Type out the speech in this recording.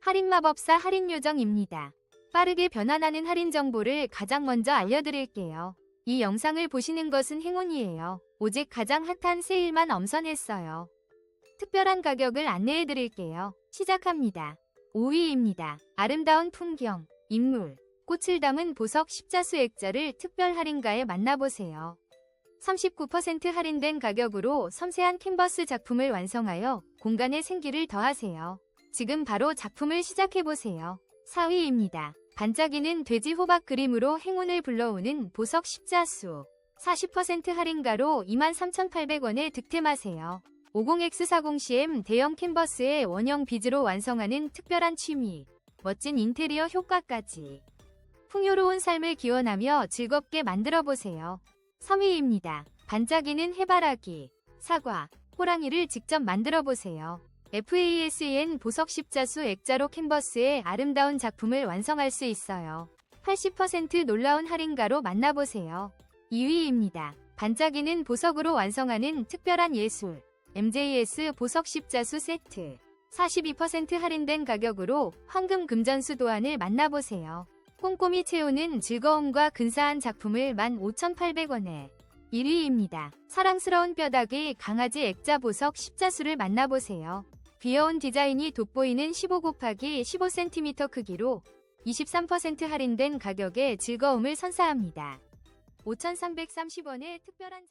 할인마법사 할인요정입니다. 빠르게 변환하는 할인 정보를 가장 먼저 알려드릴게요. 이 영상을 보시는 것은 행운이에요. 오직 가장 핫한 세일만 엄선했어요. 특별한 가격을 안내해드릴게요. 시작합니다. 5위입니다. 아름다운 풍경, 인물, 꽃을 담은 보석 십자수 액자를 특별 할인가에 만나보세요. 39% 할인된 가격으로 섬세한 캔버스 작품을 완성하여 공간에 생기를 더하세요. 지금 바로 작품을 시작해보세요. 4위입니다. 반짝이는 돼지 호박 그림으로 행운을 불러오는 보석 십자수. 40% 할인가로 23,800원에 득템하세요. 50X40CM 대형 캔버스에 원형 비즈로 완성하는 특별한 취미. 멋진 인테리어 효과까지. 풍요로운 삶을 기원하며 즐겁게 만들어보세요. 3위입니다. 반짝이는 해바라기, 사과, 호랑이를 직접 만들어보세요. FASEN 보석 십자수 액자로 캔버스에 아름다운 작품을 완성할 수 있어요. 80% 놀라운 할인가로 만나보세요. 2위입니다. 반짝이는 보석으로 완성하는 특별한 예술. MJS 보석 십자수 세트. 42% 할인된 가격으로 황금 금전수 도안을 만나보세요. 꼼꼼히 채우는 즐거움과 근사한 작품을 15,800원에 1위입니다. 사랑스러운 뼈다귀 강아지 액자 보석 십자수를 만나보세요. 귀여운 디자인이 돋보이는 15 곱하기 15cm 크기로 23% 할인된 가격에 즐거움을 선사합니다. 5,330원의 특별한